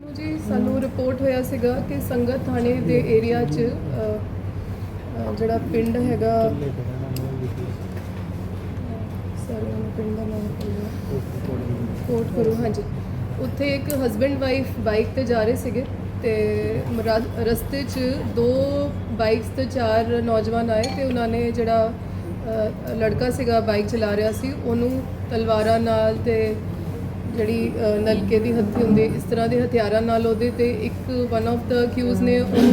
ਜੀ ਸਾਨੂੰ ਰਿਪੋਰਟ ਹੋਇਆ ਸੀਗਾ ਕਿ ਸੰਗਤ ਥਾਣੇ ਦੇ ਏਰੀਆ 'ਚ ਅ, ਅ, ਜਿਹੜਾ ਪਿੰਡ ਹੈਗਾ ਸਰ ਮੈਨੂੰ ਪਿੰਡ ਦਾ ਨਾਮ ਭੁੱਲ ਗਿਆ। ਕੋਟ ਕਰੋ ਹਾਂਜੀ। ਉੱਥੇ ਇੱਕ ਹਸਬੈਂਡ ਵਾਈਫ ਬਾਈਕ ਤੇ ਜਾ ਰਹੇ ਸੀਗੇ ਤੇ ਮਰਾ- ਰਸਤੇ 'ਚ ਦੋ ਬਾਈਕਸ ਤੇ ਚਾਰ ਨੌਜਵਾਨ ਆਏ ਤੇ ਉਹਨਾਂ ਨੇ ਜਿਹੜਾ ਅ, ਲੜਕਾ ਸੀਗਾ ਬਾਈਕ ਚਲਾ ਰਿਹਾ ਸੀ ਉਹਨੂੰ ਤਲਵਾਰਾਂ ਨਾਲ ਤੇ ਜਿਹੜੀ ਨਲਕੇ ਦੀ ਹੱਥੀ ਹੁੰਦੀ, ਇਸ ਤਰ੍ਹਾਂ ਦੇ ਹਥਿਆਰਾਂ ਨਾਲ ਉਹਦੇ ਤੇ ਇੱਕ ਵਨ ਆਫ ਦਾ ਅਕਿਊਜ਼ ਨੇ ਉਹਨੂੰ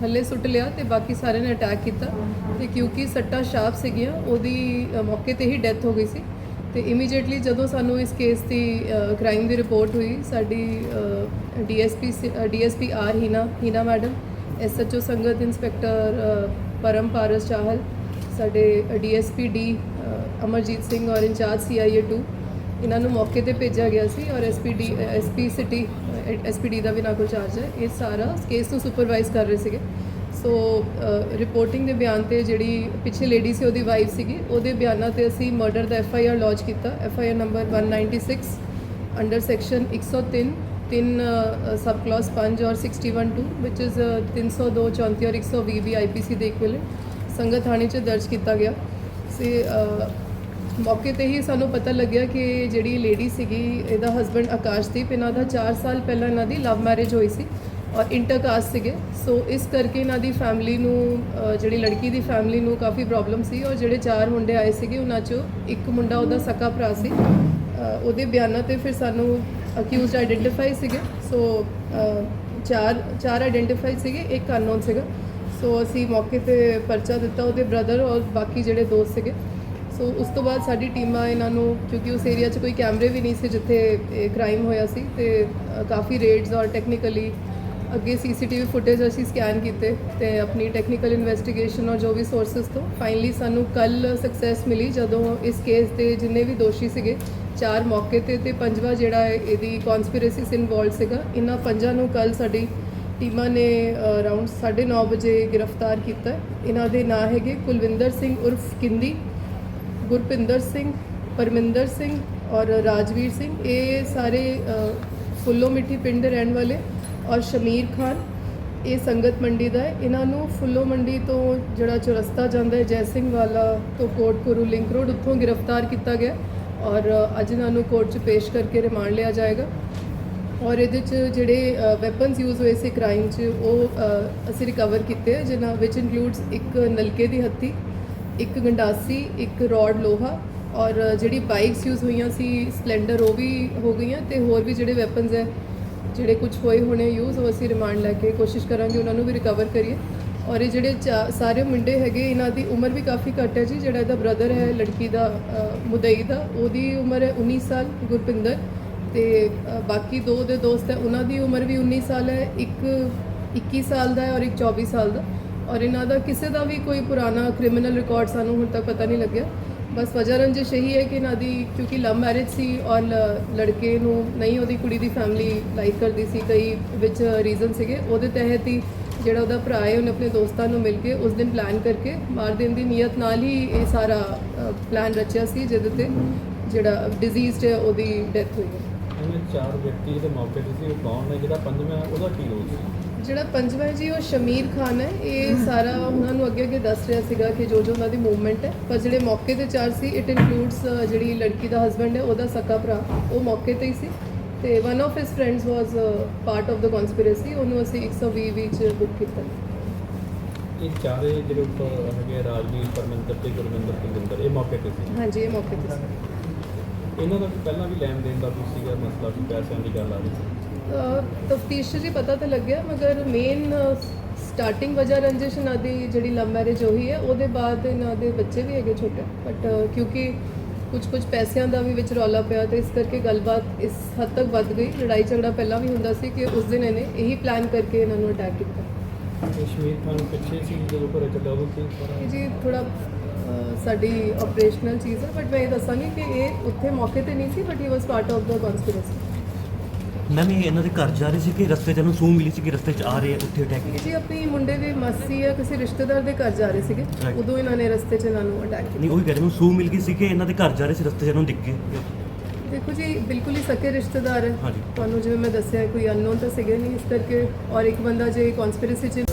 ਥੱਲੇ ਸੁੱਟ ਲਿਆ ਤੇ ਬਾਕੀ ਸਾਰਿਆਂ ਨੇ ਅਟੈਕ ਕੀਤਾ। ਤੇ ਕਿਉਂਕਿ ਸੱਟਾਂ ਸ਼ਾਰਪ ਸੀਗੀਆਂ, ਉਹਦੀ ਮੌਕੇ ਤੇ ਹੀ ਡੈਥ ਹੋ ਗਈ ਸੀ। ਤੇ ਇਮੀਡੀਏਟਲੀ ਜਦੋਂ ਸਾਨੂੰ ਇਸ ਕੇਸ ਦੀ ਕ੍ਰਾਈਮ ਦੀ ਰਿਪੋਰਟ ਹੋਈ, ਸਾਡੀ DSP DSP R Heena Heena madam SHO Sangat inspector Param Paras Chahal, ਸਾਡੇ ਡੀਐਸਪੀ ਡੀ ਅਮਰਜੀਤ ਸਿੰਘ ਔਰ ਇੰਚਾਰਜ ਸੀਆਈਏ 2 ਇਹਨਾਂ ਨੂੰ ਮੌਕੇ ਤੇ ਭੇਜਿਆ ਗਿਆ ਸੀ ਔਰ ਐਸਪੀਡੀ ਐਸਪੀ ਸਿਟੀ ਐਸਪੀਡੀ ਦਾ ਵੀ ਨਾ ਕੋਈ ਚਾਰਜ ਹੈ। ਇਹ ਸਾਰਾ ਕੇਸ ਨੂੰ ਸੁਪਰਵਾਈਜ਼ ਕਰ ਰਹੇ ਸੀਗੇ। ਸੋ ਰਿਪੋਰਟਿੰਗ ਦੇ ਬਿਆਨ ਤੇ ਜਿਹੜੀ ਪਿੱਛੇ ਲੇਡੀ ਸੀ, ਉਹਦੀ ਵਾਈਫ ਸੀਗੀ, ਉਹਦੇ ਬਿਆਨਾਂ ਤੇ ਅਸੀਂ ਮਰਡਰ ਦਾ ਐਫ ਆਈ ਆਰ ਲੌਂਚ ਕੀਤਾ। F I R number 196 under section 103 ਤਿੰਨ ਸਬ ਕਲਾਸ 5 ਔਰ 61 2 ਵਿਚ ਇਜ਼ 302 34 ਔਰ 120 ਵੀ ਆਈਪੀਸੀ ਦੇ ਇਕੁਇਵਲੈਂਟ ਸੰਗਤ ਥਾਣੇ 'ਚ ਦਰਜ ਕੀਤਾ ਗਿਆ। ਸੇ ਮੌਕੇ ਤੇ ਹੀ ਸਾਨੂੰ ਪਤਾ ਲੱਗਿਆ ਕਿ ਜਿਹੜੀ ਲੇਡੀ ਸੀਗੀ, ਇਹਦਾ ਹਸਬੰਡ ਆਕਾਸ਼ਦੀਪ, ਇਹਨਾਂ ਦਾ 4 ਸਾਲ ਪਹਿਲਾਂ ਇਹਨਾਂ ਦੀ ਲਵ ਮੈਰਿਜ ਹੋਈ ਸੀ ਔਰ ਇੰਟਰਕਾਸਟ ਸੀਗੇ। ਸੋ ਇਸ ਕਰਕੇ ਇਹਨਾਂ ਦੀ ਫੈਮਿਲੀ ਨੂੰ ਜਿਹੜੀ ਲੜਕੀ ਦੀ ਫੈਮਿਲੀ ਨੂੰ ਕਾਫੀ ਪ੍ਰੋਬਲਮ ਸੀ ਔਰ ਜਿਹੜੇ ਚਾਰ ਮੁੰਡੇ ਆਏ ਸੀਗੇ, ਉਹਨਾਂ 'ਚੋਂ ਇੱਕ ਮੁੰਡਾ ਉਹਦਾ ਸਕਾ ਭਰਾ ਸੀ। ਉਹਦੇ ਬਿਆਨਾਂ ਤੇ ਫਿਰ ਸਾਨੂੰ ਅਕਿਊਜ਼ਡ ਆਈਡੈਂਟੀਫਾਈ ਸੀਗੇ। ਸੋ ਚਾਰ ਚਾਰ ਆਈਡੈਂਟੀਫਾਈ ਸੀਗੇ, ਇੱਕ ਅਨਨੋਨ ਸੀਗਾ। ਸੋ ਅਸੀਂ ਮੌਕੇ ਤੇ ਪਰਚਾ ਦਿੱਤਾ ਉਹਦੇ ਬ੍ਰਦਰ ਔਰ ਬਾਕੀ ਜਿਹੜੇ ਦੋਸਤ ਸੀਗੇ। ਸੋ ਉਸ ਤੋਂ ਬਾਅਦ ਸਾਡੀ ਟੀਮਾਂ ਇਹਨਾਂ ਨੂੰ, ਕਿਉਂਕਿ ਉਸ ਏਰੀਆ 'ਚ ਕੋਈ ਕੈਮਰੇ ਵੀ ਨਹੀਂ ਸੀ ਜਿੱਥੇ ਇਹ ਕ੍ਰਾਈਮ ਹੋਇਆ ਸੀ, ਤੇ ਕਾਫੀ ਰੇਡਸ ਔਰ ਟੈਕਨੀਕਲੀ ਅੱਗੇ ਸੀਸੀਟੀਵੀ ਫੁਟੇਜ ਅਸੀਂ ਸਕੈਨ ਕੀਤੇ ਤੇ ਆਪਣੀ ਟੈਕਨੀਕਲ ਇਨਵੈਸਟੀਗੇਸ਼ਨ ਔਰ ਜੋ ਵੀ ਸੋਰਸਸ ਤੋਂ ਫਾਈਨਲੀ ਸਾਨੂੰ ਕੱਲ ਸਕਸੈਸ ਮਿਲੀ ਜਦੋਂ ਇਸ ਕੇਸ ਦੇ ਜਿੰਨੇ ਵੀ ਦੋਸ਼ੀ ਸੀਗੇ, ਚਾਰ ਮੌਕੇ ਤੇ ਤੇ ਪੰਜਵਾਂ ਜਿਹੜਾ ਹੈ ਇਹਦੀ ਕਨਸਪੀਰੇਸੀ ਸ ਇਨਵੋਲਡ ਸੀਗਾ, ਇਹਨਾਂ ਪੰਜਾਂ ਨੂੰ ਕੱਲ ਸਾਡੀ ਟੀਮਾਂ ਨੇ ਅਰਾਊਂਡ 9:30 ਵਜੇ ਗ੍ਰਿਫਤਾਰ ਕੀਤਾ। ਇਹਨਾਂ ਦੇ ਨਾਂ ਹੈਗੇ ਕੁਲਵਿੰਦਰ ਸਿੰਘ ਉਰਫ ਕਿੰਦੀ ਗੁਰਪਿੰਦਰ ਸਿੰਘ ਪਰਮਿੰਦਰ ਸਿੰਘ ਔਰ ਰਾਜਵੀਰ ਸਿੰਘ ਇਹ ਸਾਰੇ ਫੁੱਲੋ ਮਿੱਠੀ ਪਿੰਡ ਦੇ ਰਹਿਣ ਵਾਲੇ ਔਰ ਸ਼ਮੀਰ ਖਾਨ ਇਹ ਸੰਗਤ ਮੰਡੀ ਦਾ ਹੈ। ਇਹਨਾਂ ਨੂੰ ਫੁੱਲੋ ਮੰਡੀ ਤੋਂ ਜਿਹੜਾ ਚੁਰਸਤਾ ਜਾਂਦਾ ਹੈ ਜੈ ਸਿੰਘ ਵਾਲਾ ਤੋਂ ਕੋਟਕੁਰੂ ਲਿੰਕ ਰੋਡ ਉੱਥੋਂ ਗ੍ਰਿਫਤਾਰ ਕੀਤਾ ਗਿਆ ਔਰ ਅੱਜ ਇਹਨਾਂ ਨੂੰ ਕੋਰਟ 'ਚ ਪੇਸ਼ ਕਰਕੇ ਰਿਮਾਂਡ ਲਿਆ ਜਾਏਗਾ। ਔਰ ਇਹਦੇ 'ਚ ਜਿਹੜੇ ਵੈਪਨਸ ਯੂਜ਼ ਹੋਏ ਸੀ ਕ੍ਰਾਈਮ 'ਚ ਉਹ ਅਸੀਂ ਰਿਕਵਰ ਕੀਤੇ ਆ, ਜਿਨ੍ਹਾਂ ਵਿੱਚ ਇਨਕਲੂਡਸ ਇੱਕ ਨਲਕੇ ਦੀ ਹੱਥੀ ਇੱਕ ਗੰਡਾਸੀ, ਇੱਕ ਰੋਡ ਲੋਹਾ ਔਰ ਜਿਹੜੀ ਬਾਈਕਸ ਯੂਜ਼ ਹੋਈਆਂ ਸੀ, ਸਪਲੈਂਡਰ ਉਹ ਵੀ ਹੋ ਗਈਆਂ ਤੇ ਹੋਰ ਵੀ ਜਿਹੜੇ ਵੈਪਨਸ ਹੈ, ਜਿਹੜੇ ਕੁਝ ਹੋਏ ਹੋਣੇ ਯੂਜ਼ ਉਹ ਅਸੀਂ ਰਿਮਾਂਡ ਲੈ ਕੇ ਕੋਸ਼ਿਸ਼ ਕਰਾਂਗੇ ਉਹਨਾਂ ਨੂੰ ਵੀ ਰਿਕਵਰ ਕਰੀਏ। ਔਰ ਇਹ ਜਿਹੜੇ ਚਾ- ਸਾਰੇ ਮੁੰਡੇ ਹੈਗੇ, ਇਹਨਾਂ ਦੀ ਉਮਰ ਵੀ ਕਾਫੀ ਘੱਟ ਹੈ ਜੀ, ਜਿਹੜਾ ਇਹਦਾ ਬ੍ਰਦਰ ਹੈ, ਲੜਕੀ ਦਾ ਮੁਦਈ ਦਾ, ਉਹਦੀ ਉਮਰ ਹੈ 19 ਸਾਲ, ਗੁਰਪਿੰਦਰ ਤੇ ਬਾਕੀ ਦੋ ਦੇ ਦੋਸਤ ਹੈ, ਉਹਨਾਂ ਦੀ ਉਮਰ ਵੀ 19 ਸਾਲ ਹੈ, ਇੱਕ 21 ਸਾਲ ਦਾ ਹੈ ਔਰ ਇੱਕ 24 ਸਾਲ ਦਾ। ਔਰ ਇਹਨਾਂ ਦਾ ਕਿਸੇ ਦਾ ਵੀ ਕੋਈ ਪੁਰਾਣਾ ਕ੍ਰਿਮੀਨਲ ਰਿਕਾਰਡ ਸਾਨੂੰ ਹੁਣ ਤੱਕ ਪਤਾ ਨਹੀਂ ਲੱਗਿਆ। ਬਸ ਵਜ੍ਹਾ ਰੰਜਿਸ਼ ਇਹੀ ਹੈ ਕਿ ਇਹਨਾਂ ਦੀ ਕਿਉਂਕਿ ਲਵ ਮੈਰਿਜ ਸੀ ਔਰ ਲ- ਲੜਕੇ ਨੂੰ ਨਹੀਂ ਉਹਦੀ ਕੁੜੀ ਦੀ ਫੈਮਿਲੀ ਲਾਈਕ ਕਰਦੀ ਸੀ, ਕਈ ਵਿੱਚ ਰੀਜ਼ਨ ਸੀਗੇ। ਉਹਦੇ ਤਹਿਤ ਹੀ ਜਿਹੜਾ ਉਹਦਾ ਭਰਾ ਹੈ, ਉਹਨੇ ਆਪਣੇ ਦੋਸਤਾਂ ਨੂੰ ਮਿਲ ਕੇ ਉਸ ਦਿਨ ਪਲਾਨ ਕਰਕੇ ਮਾਰ ਦੇਣ ਦੀ ਨੀਅਤ ਨਾਲ ਹੀ ਇਹ ਸਾਰਾ ਪਲਾਨ ਰਚਿਆ ਸੀ, ਜਿਹਦੇ ਤੇ ਜਿਹੜਾ ਡਿਜ਼ੀਜ਼ਡ ਹੈ, ਉਹਦੀ ਡੈਥ ਹੋਈ ਹੈ। ਇਹਨੇ ਚਾਰ ਵਿਅਕਤੀ ਜਿਹੜੇ ਮੌਕੇ ਤੇ ਸੀ, ਉਹ ਕੌਣ ਨੇ? ਜਿਹੜਾ ਪੰਜਵਾਂ, ਉਹਦਾ ਕੀ ਰੋਲ ਸੀ? ਜਿਹੜਾ ਪੰਜਵਾਂ ਜੀ ਉਹ ਸ਼ਮੀਰ ਖਾਨ ਹੈ। ਇਹ ਸਾਰਾ ਉਹਨਾਂ ਨੂੰ ਅੱਗੇ ਅੱਗੇ ਦੱਸ ਰਿਹਾ ਸੀਗਾ ਕਿ ਜੋ ਜੋ ਉਹਨਾਂ ਦੀ ਮੂਵਮੈਂਟ ਹੈ। ਪਰ ਜਿਹੜੇ ਮੌਕੇ ਤੇ ਚਾਰ ਸੀ ਇਟ ਇਨਕਲੂਡਸ ਜਿਹੜੀ ਲੜਕੀ ਦਾ ਹਸਬੰਡ ਹੈ ਉਹਦਾ ਸਕਾ ਭਰਾ ਉਹ ਮੌਕੇ ਤੇ ਹੀ ਸੀ। ਤੇ one of his friends was part of the conspiracy ਉਹਨੂੰ ਅਸੀਂ 120 ਵਿੱਚ ਬੁੱਕ ਕੀਤਾ। ਇਹ ਚਾਰੇ ਜਿਹੜੇ ਉੱਪਰ ਹੈਗੇ ਰਾਜਵੀਰ ਪਰਮਿੰਦਰ ਤੇ ਗੁਰਵਿੰਦਰ ਕੁਲਵਿੰਦਰ ਇਹ ਮੌਕੇ ਤੇ ਸੀ। ਹਾਂਜੀ ਇਹ ਮੌਕੇ ਤੇ ਸੀ। ਇਹਨਾਂ ਦਾ ਵੀ ਪਹਿਲਾਂ ਵੀ ਲੈਣ ਦੇਣ ਦਾ ਕੁਝ ਸੀਗਾ ਮਸਲਾ ਵੀ ਪੈਸਿਆਂ ਦੀ ਗੱਲ ਆ ਰਹੀ ਸੀ। ਤਫਤੀਸ਼ ਜੀ ਪਤਾ ਤਾਂ ਲੱਗਿਆ ਮਗਰ ਮੇਨ ਸਟਾਰਟਿੰਗ ਵਜ੍ਹਾ ਰੰਜਿਸ਼ ਇਹਨਾਂ ਦੀ ਜਿਹੜੀ ਲਵ ਮੈਰਿਜ ਹੋਈ ਹੈ ਉਹਦੇ ਬਾਅਦ ਇਹਨਾਂ ਦੇ ਬੱਚੇ ਵੀ ਹੈਗੇ ਛੋਟੇ। ਬਟ ਕਿਉਂਕਿ ਕੁਝ ਕੁਝ ਪੈਸਿਆਂ ਦਾ ਵੀ ਵਿੱਚ ਰੌਲਾ ਪਿਆ ਤੇ ਇਸ ਕਰਕੇ ਗੱਲਬਾਤ ਇਸ ਹੱਦ ਤੱਕ ਵੱਧ ਗਈ। ਲੜਾਈ ਝਗੜਾ ਪਹਿਲਾਂ ਵੀ ਹੁੰਦਾ ਸੀ ਕਿ ਉਸ ਦਿਨ ਇਹਨੇ ਇਹੀ ਪਲਾਨ ਕਰਕੇ ਇਹਨਾਂ ਨੂੰ ਅਟੈਕ ਕੀਤਾ। ਕਸ਼ਮੀਰ ਖਾਨ ਪਿੱਛੇ ਸੀ ਜਦੋਂ ਘਰੇ ਚੱਲਿਆ ਉਹ ਕੀ ਜੀ ਥੋੜਾ ਸਾਡੀ ਆਪਰੇਸ਼ਨਲ ਚੀਜ਼ ਹੈ ਬਟ ਮੈਂ ਇਹ ਦੱਸਾਂਗੀ ਕਿ ਇਹ ਉੱਥੇ ਮੌਕੇ ਤੇ ਨਹੀਂ ਸੀ but he was part of the conspiracy ma'am ਇਹ ਇਹਨਾਂ ਦੇ ਘਰ ਜਾ ਰਹੇ ਸੀ ਕਿ ਰਸਤੇ 'ਚ? ਇਹਨੂੰ ਸੂਹ ਮਿਲੀ ਸੀ ਕਿ ਰਸਤੇ 'ਚ ਆ ਰਹੇ ਆ ਉੱਥੇ ਅਟੈਕ ਇਹ ਜੀ ਆਪਣੀ ਮੁੰਡੇ ਦੀ ਮਾਸੀ ਆ ਕਿਸੇ ਰਿਸ਼ਤੇਦਾਰ ਦੇ ਘਰ ਜਾ ਰਹੇ ਸੀਗੇ। Right. ਉਦੋਂ ਇਹਨਾਂ ਨੇ ਰਸਤੇ 'ਚ ਇਹਨਾਂ ਨੂੰ ਅਟੈਕ ਕੀਤਾ। ਨਹੀਂ ਉਹੀ ਕਹਿ ਰਹੇ ਨੂੰ ਸੂਹ ਮਿਲ ਗਈ ਸੀ ਕਿ ਇਹਨਾਂ ਦੇ ਘਰ ਜਾ ਰਹੇ ਸੀ ਰਸਤੇ 'ਚ ਇਹਨੂੰ ਦਿਖ ਗਏ। ਦੇਖੋ ਜੀ ਬਿਲਕੁਲ ਹੀ ਸਕੇ ਰਿਸ਼ਤੇਦਾਰ। ਹੈ ਹਾਂਜੀ। ਤੁਹਾਨੂੰ ਜਿਵੇਂ ਮੈਂ ਦੱਸਿਆ ਕੋਈ ਅਨਨੋਨ ਤਾਂ ਸੀਗੇ ਨਹੀਂ ਇਸ ਕਰਕੇ ਔਰ ਇੱਕ ਬੰਦਾ ਜੇ ਕਨਸਪੀਰੇਸੀ 'ਚ